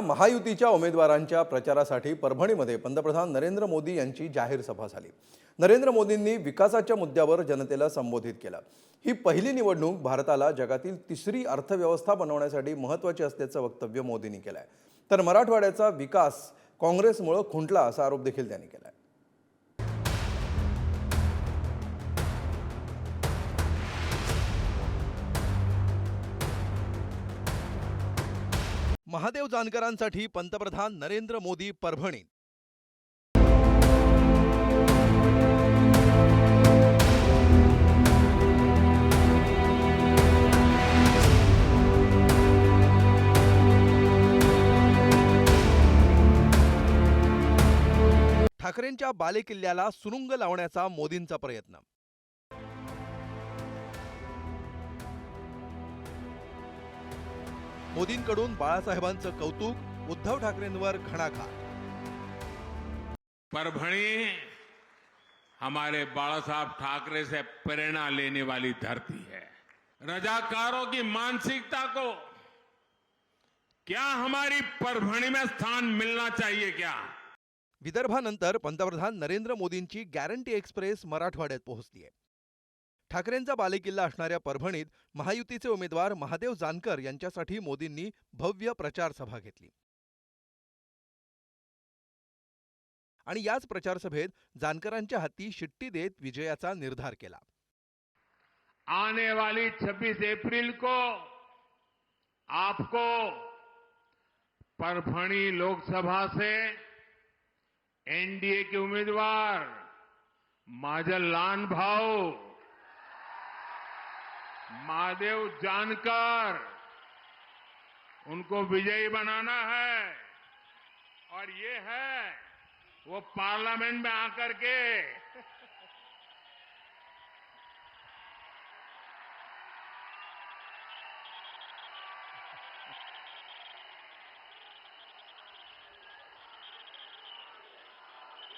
महायुतीच्या उमेदवारांच्या प्रचारासाठी परभणीमध्ये पंतप्रधान नरेंद्र मोदी यांची जाहीर सभा झाली. नरेंद्र मोदींनी विकासाच्या मुद्द्यावर जनतेला संबोधित केलं. ही पहिली निवडणूक भारताला जगातील तिसरी अर्थव्यवस्था बनवण्यासाठी महत्त्वाची असल्याचं वक्तव्य मोदींनी केलं आहे तर मराठवाड्याचा विकास काँग्रेसमुळं खुंटला असा आरोप देखील त्यांनी केला आहे महादेव जानकरांसाठी पंतप्रधान नरेंद्र मोदी परभणी. ठाकरेंच्या बालेकिल्ल्याला सुरुंग लावण्याचा मोदींचा प्रयत्न मोदींकडून बाळासाहेबांचं कौतुक उद्धव ठाकरेंवर घणाघात. परभणी हमारे बाला साहब ठाकरे से प्रेरणा लेने वाली धरती है। रजाकारों की मानसिकता को क्या हमारी परभणी में स्थान मिलना चाहिए क्या? विदर्भानंतर पंतप्रधान नरेंद्र मोदींची गॅरंटी एक्सप्रेस मराठवाड्यात पोहोचलीय ठाकरेंचा बालेकिल्ला असणाऱ्या परभणीत महायुतीचे उमेदवार महादेव जानकर यांच्यासाठी मोदींनी भव्य प्रचार सभा घेतली. आणि याच प्रचार सभेत जानकरांच्या हाती शिट्टी देत विजयाचा निर्धार केला. आने वाली 26 अप्रैल को आपको परभणी लोकसभा से एनडीए के उम्मीदवार माजल लान भाऊ महादेव जानकर उनको विजयी बनाना है। और ये है, वो पार्लियामेंट में आकर के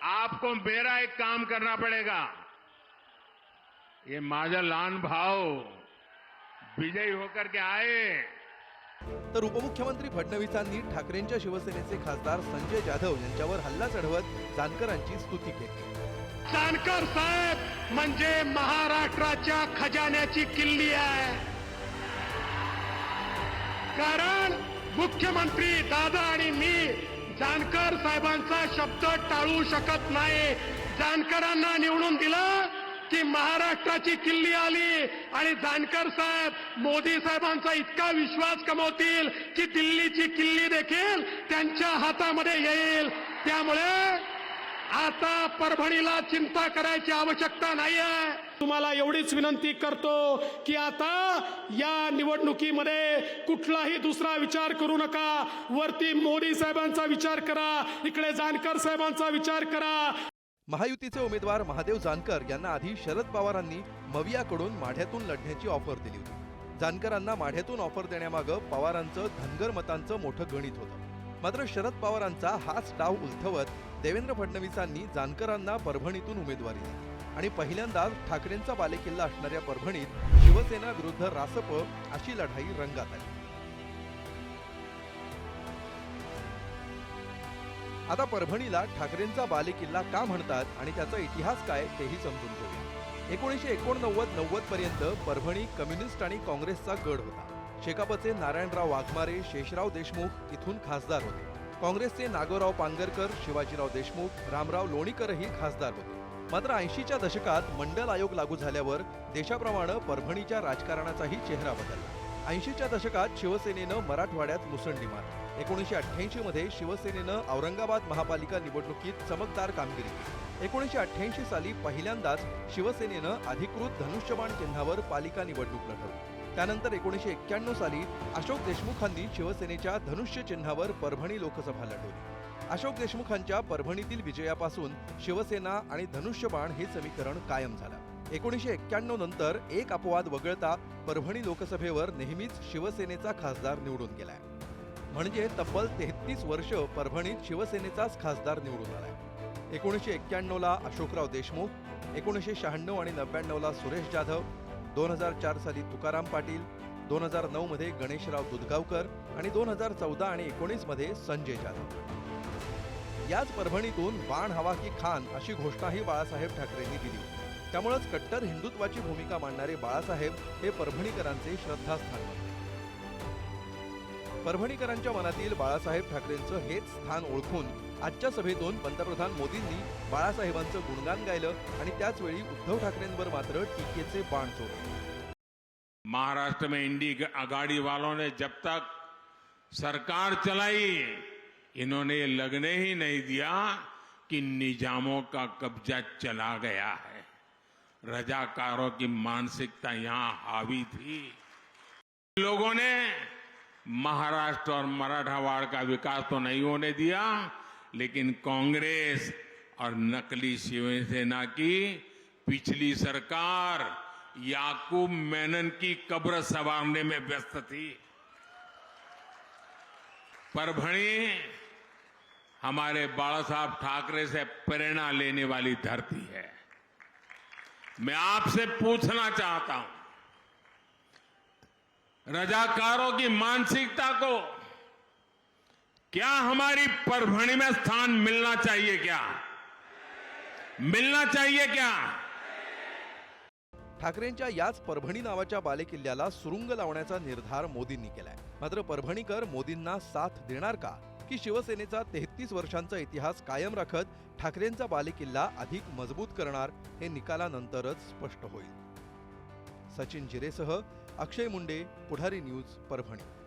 आपको मेरा एक काम करना पड़ेगा। ये माझा लहान भाव विजयी होकर के आए। तर उपमुख्यमंत्री फडणवीसांनी ठाकरेंच्या शिवसेनेचे खासदार संजय जाधव यांच्यावर हल्ला चढवत जानकरांची स्तुती केली. जानकर साहेब म्हणजे महाराष्ट्राच्या खजान्याची किल्ली आहे. कारण मुख्यमंत्री दादा आणि मी जानकर साहेबांचा शब्द टाळू शकत नाही. जानकरांना निवडून दिलं की महाराष्ट्राची किल्ली आली आणि जानकर साहेब मोदी साहेबांचा इतका विश्वास कमवतील की दिल्लीची किल्ली देखील त्यांच्या हातामध्ये येईल. त्यामुळे आता परभणीला चिंता करायची आवश्यकता नाही आहे तुम्हाला एवढीच विनंती करतो की आता या निवडणुकीमध्ये कुठलाही दुसरा विचार करू नका. वरती मोदी साहेबांचा विचार करा इकडे जानकर साहेबांचा विचार करा. महायुतीचे उमेदवार महादेव जानकर यांना आधी शरद पवारांनी मवियाकडून माढ्यातून लढण्याची ऑफर दिली होती. जानकरांना माढ्यातून ऑफर देण्यामागं पवारांचं धनगर मतांचं मोठं गणित होतं. मात्र शरद पवारांचा हाच डाव उलथवत देवेंद्र फडणवीसांनी जानकरांना परभणीतून उमेदवारी दिली. आणि पहिल्यांदाच ठाकरेंचा बालेकिल्ला असणाऱ्या परभणीत शिवसेना विरुद्ध रासप अशी लढाई रंगात आली. आता परभणीला ठाकरेंचा बालेकिल्ला का म्हणतात आणि त्याचा इतिहास काय तेही समजून घेऊया. एकोणीसशे एकोणनव्वद नव्वद पर्यंत परभणी कम्युनिस्ट आणि काँग्रेसचा गड होता. शेकापचे नारायणराव वाघमारे शेषराव देशमुख इथून खासदार होते. काँग्रेसचे नागोराव पांगरकर शिवाजीराव देशमुख रामराव लोणीकरही खासदार होते. मात्र ऐंशीच्या दशकात मंडल आयोग लागू झाल्यावर देशाप्रमाणे परभणीच्या राजकारणाचाही चेहरा बदलला. ऐंशीच्या दशकात शिवसेनेनं मराठवाड्यात मुसंडी मारली. एकोणीसशे अठ्ठ्याऐंशी मध्ये शिवसेनेनं औरंगाबाद महापालिका निवडणुकीत चमकदार कामगिरी केली. एकोणीसशे अठ्ठ्याऐंशी साली पहिल्यांदाच शिवसेनेनं अधिकृत धनुष्यबाण चिन्हावर पालिका निवडणूक लढवली. त्यानंतर एकोणीसशे एक्क्याण्णव साली अशोक देशमुखांनी शिवसेनेच्या धनुष्य चिन्हावर परभणी लोकसभा लढवली. अशोक देशमुखांच्या परभणीतील विजयापासून शिवसेना आणि धनुष्यबाण हे समीकरण कायम झालं. एकोणीसशे एक्क्याण्णव नंतर एक अपवाद वगळता परभणी लोकसभेवर नेहमीच शिवसेनेचा खासदार निवडून गेलाय. म्हणजे तब्बल तेहतीस वर्ष परभणीत शिवसेनेचाच खासदार निवडून आलाय. एकोणीसशे एक्क्याण्णवला अशोकराव देशमुख एकोणीसशे शहाण्णव आणि नव्याण्णवला सुरेश जाधव दोन हजार चार साली तुकाराम पाटील दोन हजार नऊमध्ये गणेशराव दुधगावकर आणि दोन हजार चौदा आणि एकोणीसमध्ये संजय जाधव. याच परभणीतून बाण हवा की खान अशी घोषणाही बाळासाहेब ठाकरेंनी दिली. त्यामुळेच कट्टर हिंदुत्वाची भूमिका मांडणारे बाळासाहेब हे परभणीकरांचे श्रद्धास्थान बनले परभणीकरांच्या मनातील बाळासाहेब ठाकरेंचं हेच स्थान ओळखून आजच्या सभेतून पंतप्रधान मोदींनी बाळासाहेबांचं गुणगान गायलं आणि त्याच वेळी उद्धव ठाकरेंवर मात्र टीकेचे बाण सोडले महाराष्ट्र में इंडी अगाड़ी वालों ने जब तक सरकार चलाई इन्होंने लगने ही नहीं दिया कि निजामों का कब्जा चला गया है। रजाकारों की मानसिकता यहां हावी थी। लोगों ने महाराष्ट्र और मराठावाड़ का विकास तो नहीं होने दिया, लेकिन कांग्रेस और नकली शिवसेना की पिछली सरकार याकूब मेनन की कब्र संवारने में व्यस्त थी। परभणी हमारे बाला साहब ठाकरे से प्रेरणा लेने वाली धरती है। मैं आपसे पूछना चाहता हूँ रजाकारों की मानसिकता को क्या हमारी परभणी में स्थान मिलना चाहिए क्या? मिलना चाहिए क्या? ठाकरेंच्या याच परभणी नावाच्या बालेकिल्ल्याला सुरुंग लावण्याचा निर्धार मोदींनी केलाय. मात्र परभणीकर मोदींना साथ देणार का? की शिवसेनेचा तेहतीस वर्षांचा इतिहास कायम राखत ठाकरेंचा बालेकिल्ला अधिक मजबूत करणार हे निकालानंतरच स्पष्ट होईल. सचिन जिरेसह अक्षय मुंडे पुढारी न्यूज परभणी.